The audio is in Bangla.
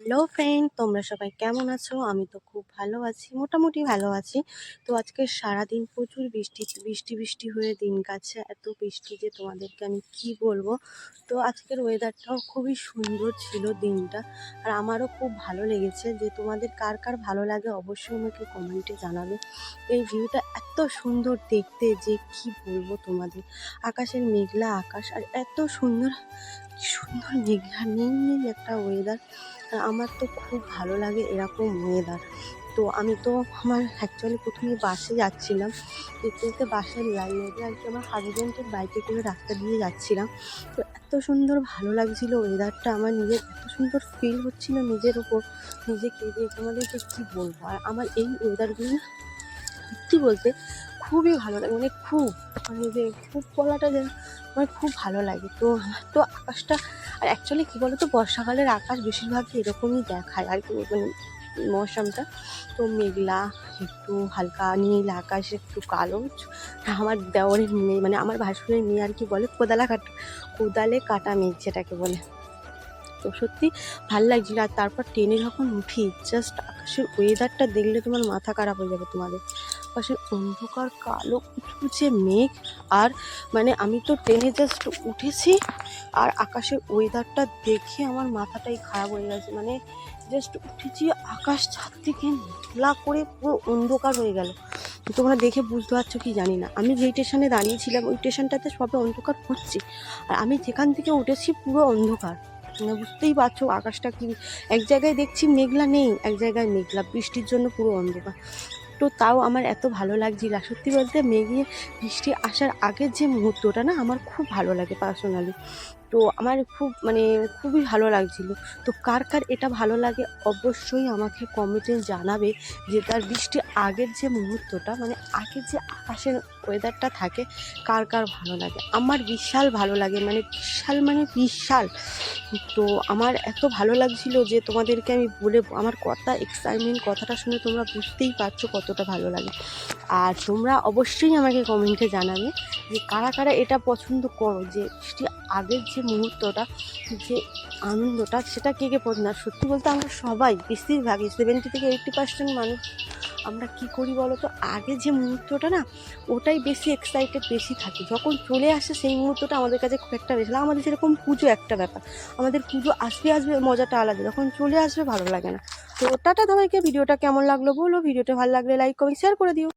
হ্যালো ফ্রেন্ড, তোমরা সবাই কেমন আছো? আমি তো খুব ভালো আছি, মোটামুটি ভালো আছি। তো আজকে সারাদিন প্রচুর বৃষ্টি বৃষ্টি বৃষ্টি হয়ে দিন কাছে, এত বৃষ্টি যে তোমাদেরকে আমি কি বলব? তো আজকের ওয়েদারটাও খুবই সুন্দর ছিল দিনটা, আর আমারও খুব ভালো লেগেছে। যে তোমাদের কার কার ভালো লাগে অবশ্যই আমাকে কমেন্টে জানাবে। এই ভিউটা এত সুন্দর দেখতে যে কি বলব তোমাদের? আকাশের মেঘলা আকাশ, আর এত সুন্দর সুন্দর মেঘলা, নীল নীল একটা ওয়েদার আমার তো খুব ভালো লাগে এরকম ওয়েদার তো আমি তো আমার অ্যাকচুয়ালি প্রথমে বাসে যাচ্ছিলাম। দেখতে বাসের লাইনে আর কি আমার হাজব্যান্ডের বাইকে করে রাস্তা দিয়ে যাচ্ছিলাম। তো এত সুন্দর ভালো লাগছিল ওয়েদারটা আমার নিজের এত সুন্দর ফিল হচ্ছিল নিজের ওপর নিজেকে যে তোমাদেরকে কী বলব? আর আমার এই ওয়েদারগুলো সত্যি বলতে খুবই ভালো লাগে মানে খুব মানে যে খুব বলাটা যে আমার খুব ভালো লাগে। তো তো আকাশটা, আর অ্যাকচুয়ালি কী বলো তো বর্ষাকালের আকাশ বেশিরভাগই এরকমই দেখায়। আর কি মানে মৌসামটা তো মেঘলা, একটু হালকা নীল আকাশ, একটু কালো। আমার দেওয়ারের মেয়ে মানে আমার ভাসুরের মেয়ে আর কি বলে, কোদালা কাটা, কোদালে কাটা মেঘ যেটাকে বলে। তো সত্যি ভালো লাগছিল। আর তারপর ট্রেনে যখন উঠি জাস্ট আকাশের ওয়েদারটা দেখলে তোমার মাথা খারাপ হয়ে যাবে তোমাদের। আকাশের অন্ধকার, কালো, কুচকুচে মেঘ। আর মানে আমি তো ট্রেনে জাস্ট উঠেছি আর আকাশের ওয়েদারটা দেখে আমার মাথাটাই খারাপ হয়ে গেছে। মানে জাস্ট উঠেছি, আকাশ ছাদ থেকে মেঘলা করে পুরো অন্ধকার হয়ে গেল। তোমরা দেখে বুঝতে পারছ কি জানি না। আমি যেই স্টেশনে দাঁড়িয়েছিলাম ওই স্টেশনটাতে সবে অন্ধকার হচ্ছে। আর আমি যেখান থেকে উঠেছি পুরো অন্ধকার। বুঝতেই পারছ আকাশটা কি এক জায়গায় দেখছি মেঘলা নেই, এক জায়গায় মেঘলা। বৃষ্টির জন্য পুরো অন্ধকার। তাও আমার এত ভালো লাগছিল। আর সত্যি বলতে মেঘে বৃষ্টি আসার আগের যে মুহূর্তটা না, আমার খুব ভালো লাগে পার্সোনালি তো আমার খুব মানে খুবই ভালো লাগছিল। তো কার কার এটা ভালো লাগে অবশ্যই আমাকে কমেন্টে জানাবে যে তার বৃষ্টি আগের যে মুহূর্তটা মানে আগের যে আকাশের ওয়েদারটা থাকে, কার কার ভালো লাগে? আমার বিশাল ভালো লাগে মানে বিশাল মানে বিশাল। তো আমার এত ভালো লাগছিল যে তোমাদেরকে আমি বলে, আমার কথা এক্সাইটমেন্ট কথাটা শুনে তোমরা বুঝতেই পারছ কতটা ভালো লাগে। আর তোমরা অবশ্যই আমাকে কমেন্টে জানাবে যে কারা কারা এটা পছন্দ করো, যে আগের যে মুহূর্তটা, যে আনন্দটা, সেটা কে কে পছন্দ, আর সত্যি বলতে আমরা সবাই বেশিরভাগই সেভেন্টি থেকে এইট্টি পার্সেন্ট মানুষ, আমরা কি করি বলো তো? আগে যে মুহূর্তটা না, ওটাই বেশি এক্সাইটেড বেশি থাকি। যখন চলে আসে সেই মুহূর্তটা আমাদের কাছে খুব একটা বেশি আমাদের যেরকম পুজো একটা ব্যাপার। আমাদের পুজো আসবে আসবে, মজাটা আলাদা। যখন চলে আসবে ভালো লাগে না। তো টাটা তোমাকে, ভিডিওটা কেমন লাগল বলো? ভিডিওটা ভালো লাগলে লাইক কমেন্ট শেয়ার করে দিও।